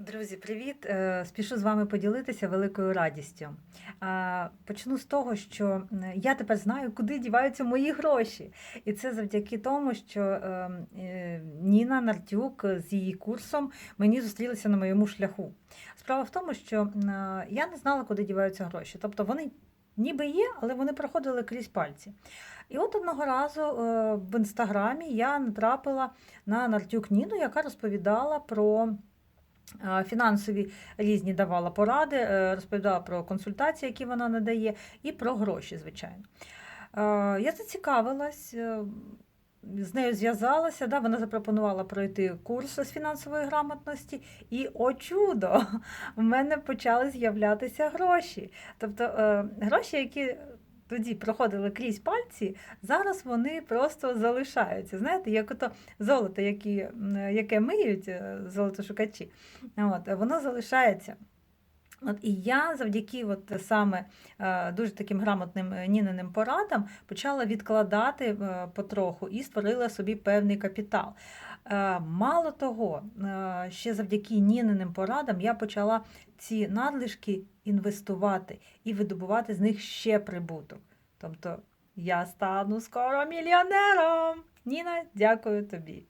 Друзі, привіт! Е, Спішу з вами поділитися великою радістю. Почну з того, що я тепер знаю, куди діваються мої гроші. І це завдяки тому, що е, е, Ніна Нартюк з її курсом мені зустрілися на моєму шляху. Справа в тому, що е, я не знала, куди діваються гроші. Тобто вони ніби є, але вони проходили крізь пальці. І от одного разу е, в інстаграмі я натрапила на Нартюк Ніну, яка розповідала про. Е, Фінансові різні давала поради, е, розповідала про консультації, які вона надає, і про гроші, звичайно. Е, Я зацікавилась, з нею зв'язалася, да, вона запропонувала пройти курс з фінансової грамотності, і о чудо! В мене почали з'являтися гроші. Тобто гроші, які тоді проходили крізь пальці, зараз вони просто залишаються. Знаєте, як ото золото, які, яке миють е, золотошукачі, от, воно залишається. От, і я завдяки от саме е, дуже таким грамотним е, Ніниним порадам почала відкладати е, потроху і створила собі певний капітал. Мало того, ще завдяки Ніниним порадам я почала ці надлишки інвестувати і видобувати з них ще прибуток. Тобто я стану скоро мільйонером. Ніна, дякую тобі.